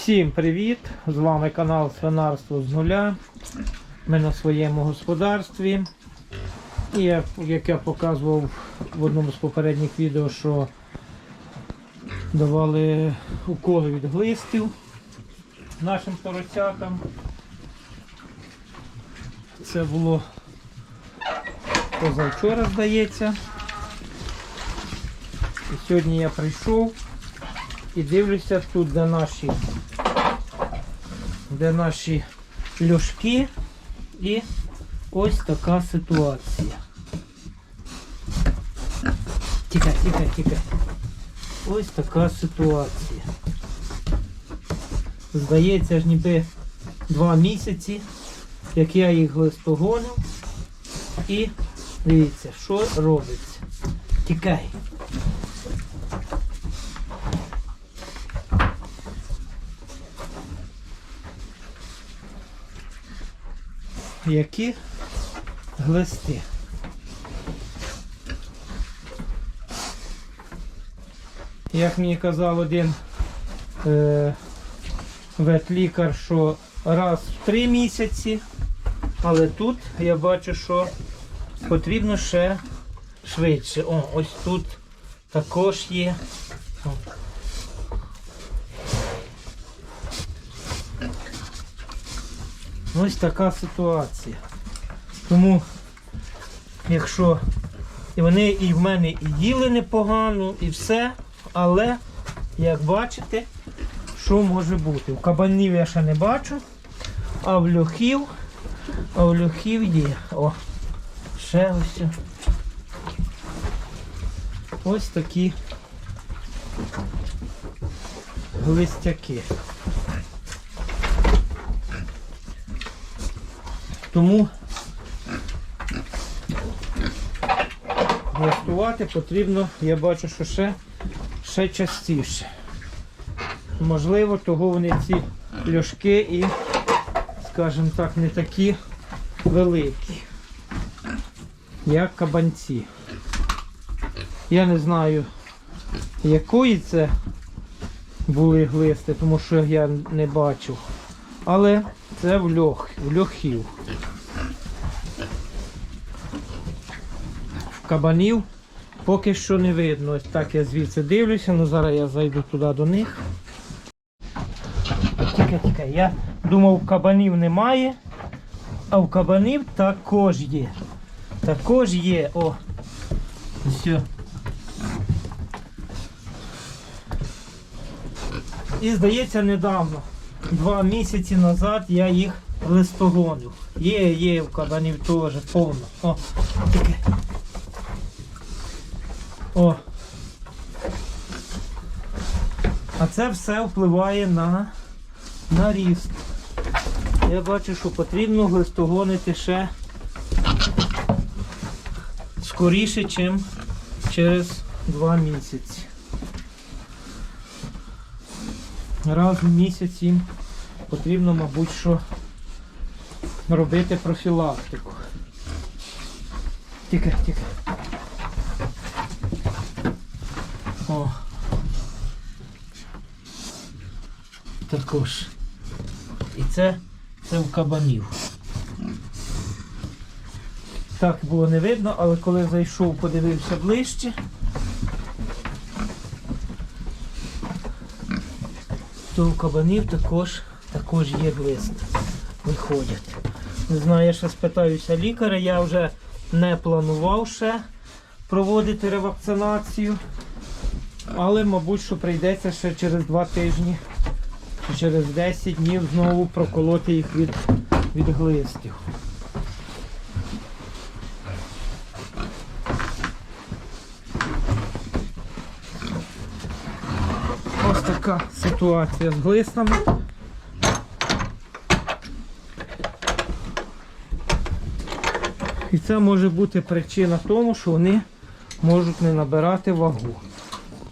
Всім привіт! З вами канал Свинарство з нуля. Ми на своєму господарстві. І як, я показував в одному з попередніх відео, що давали уколи від глистів нашим поросятам. Це було позавчора, здається. І сьогодні я прийшов і дивлюся тут, де наші, де наші льошки. І ось така ситуація. Тікай, тікай, тікай. Ось така ситуація. Здається ж ніби два місяці, як я їх листогонив. І дивіться, що робиться. Тікай. Які глисти. Як мені казав один е, ветлікар, що раз в три місяці, але тут я бачу, що потрібно ще швидше. О, ось тут також є. О. Ось така ситуація. Тому, якщо і вони і в мене і їли непогано, і все, але, як бачите, що може бути? В кабанів я ще не бачу, а в льохів, а в льохів є. О, ще ось. Ось такі глистяки. Тому глистувати потрібно, я бачу, що ще, ще частіше. Можливо, того вони ці льошки і, скажімо так, не такі великі, як кабанці. Я не знаю, якої це були глисти, тому що я не бачив. Але це в льох, в льохів. Кабанів поки що не видно. Ось так я звідси дивлюся, ну зараз я зайду туди до них. Тікай, тікай, я думав, кабанів немає, а в кабанів також є. Також є. О. Все. І здається недавно, два місяці назад я їх листогонив. Є, є в кабанів теж повно. О, таке. О. А це все впливає на, на ріст. Я бачу, що потрібно глистогонити ще скоріше, ніж через два місяці. Раз в місяць їм потрібно, мабуть, що робити профілактику. Тікай, тікай. О. Також. І це, це в кабанів. Так було не видно, але коли зайшов, подивився ближче. то у кабанів також, також є глист. Виходять. Не знаю, я ще спитаюся лікаря, я вже не планував ще проводити ревакцинацію. Але, мабуть, що прийдеться ще через два тижні чи через 10 днів знову проколоти їх від, від глистів. Ось така ситуація з глистами. І це може бути причина тому, що вони можуть не набирати вагу.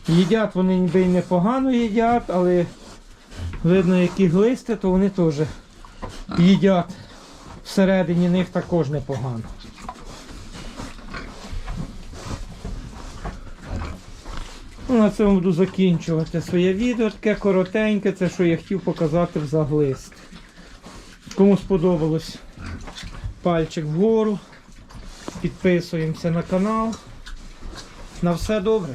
Їдять вони ніби й непогано їдять, але видно, які глисти, то вони теж їдять всередині них також непогано. Ну, на цьому буду закінчувати своє відео. Таке коротеньке, це що я хотів показати в заглист. Кому сподобалось, пальчик вгору. Підписуємося на канал. На все добре.